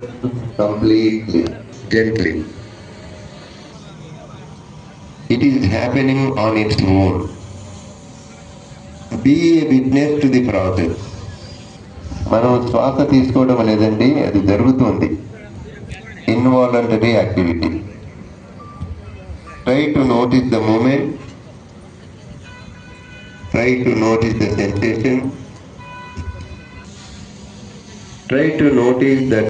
completely, gently. It is happening on its own. Be a witness to the process. మనం శ్వాస తీసుకోవడం లేదండి అది జరుగుతుంది involuntary activity try to notice the moment try to notice the sensation try to notice that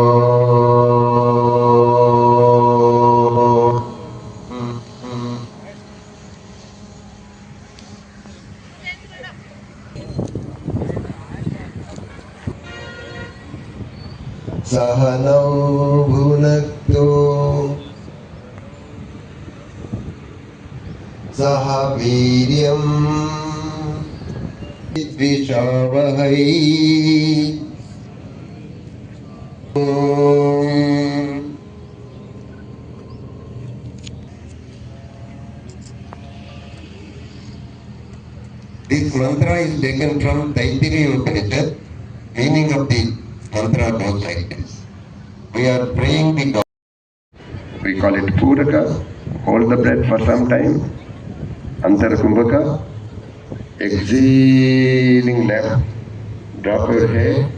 सहनौ भुनक्तु सह वीर्यम् द्विषावहै This mantra is taken from Taittiriya Upanishad. Meaning of the Tantra goes like this. We are praying the God. We call it Puraka. Hold the breath for some time. Antar Kumbhaka. Exhaling left. Drop your head.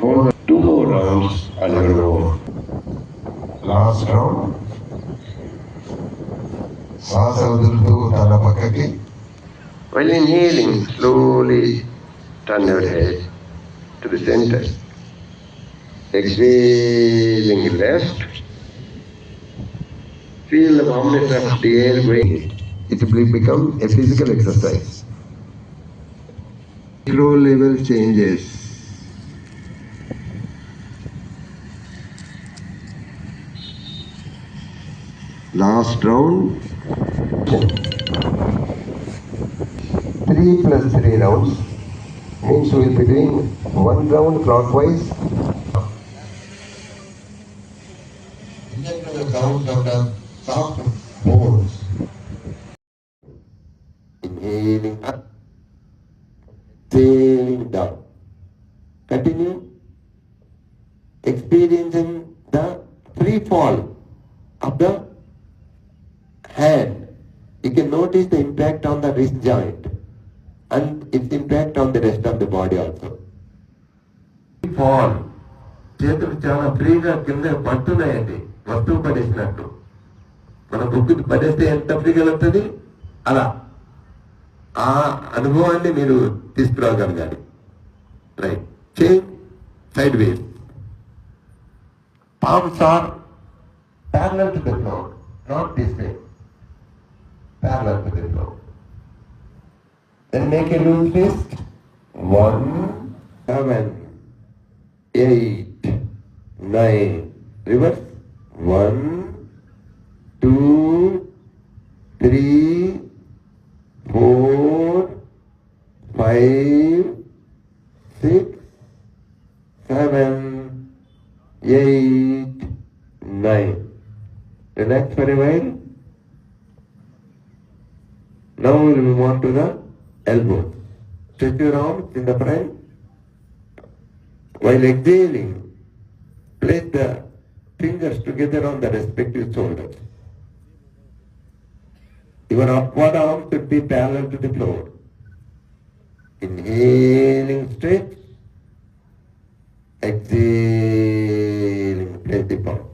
Hold two more rounds on your own. Last round. While inhaling, slowly turn your head. To the center. Exhaling left. Feel the warmness of the air going. It will become a physical exercise. Micro level changes. Last round. Three plus three rounds means we will be doing one round clockwise. And then we will count out the soft bones. Inhaling up, exhaling down. Continue experiencing the free fall of the hand. You can notice the impact on the wrist joint and its impact on the rest of the body also. Fall చేతులు చాలా ఫ్రీగా కింద పడుతున్నాయండి వస్తువు పడేసినట్టు మన book పడేస్తే ఎంత ఫ్రీగా వెళ్తుంది అలా ఆ అనుభవాన్ని మీరు తీసుకురాగలగాలి right change side wave palms are parallel to the floor, not this way. Parallel to the floor. Then make a loose fist. One, seven, eight, nine. Reverse. One, two, three, four, five, six, seven, eight, nine. Relax for a while. Now we will move on to the elbow. stretch your arms in the front. While exhaling, place the fingers together on the respective shoulders. Your upward arm should be parallel to the floor. Inhaling straight, exhaling, place the palm.